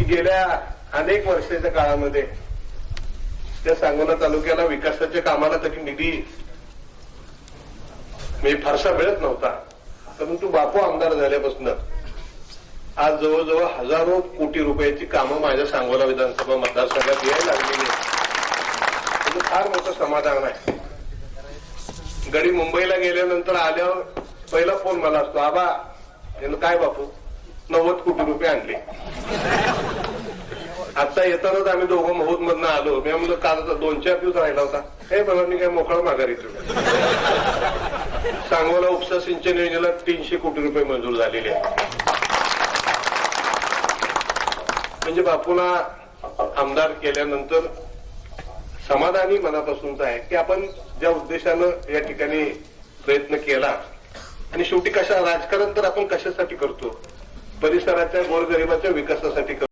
की गेल्या अनेक वर्षाच्या काळामध्ये त्या सांगोला तालुक्याला विकासाच्या कामाला तरी निधी मी फारसा मिळत नव्हता. परंतु बापू आमदार झाल्यापासून आज जवळजवळ हजारो कोटी रुपयाची कामं माझ्या सांगोला विधानसभा मतदारसंघात यायला लागलेली आहेत. म्हणजे फार मोठं समाधान आहे. गडी मुंबईला गेल्यानंतर आल्यावर पहिला फोन मला असतो आबा काय बापू? नव्वद आता येतानाच आम्ही दोघं महोद मधनं आलो. मी म्हणलं काल दोन चार दिवस राहिला होता. हे बघा मी काय मोकळा माघारी ठेवलो सांगोला उपसा सिंचन योजनेला तीनशे कोटी रुपये मंजूर झालेले म्हणजे बापूला आमदार केल्यानंतर समाधानी मनापासूनच आहे की आपण ज्या उद्देशानं या ठिकाणी प्रयत्न केला आणि शेवटी कशा राजकारण तर आपण कशासाठी करतो? परिसराच्या गोरगरिबाच्या विकासासाठी करतो.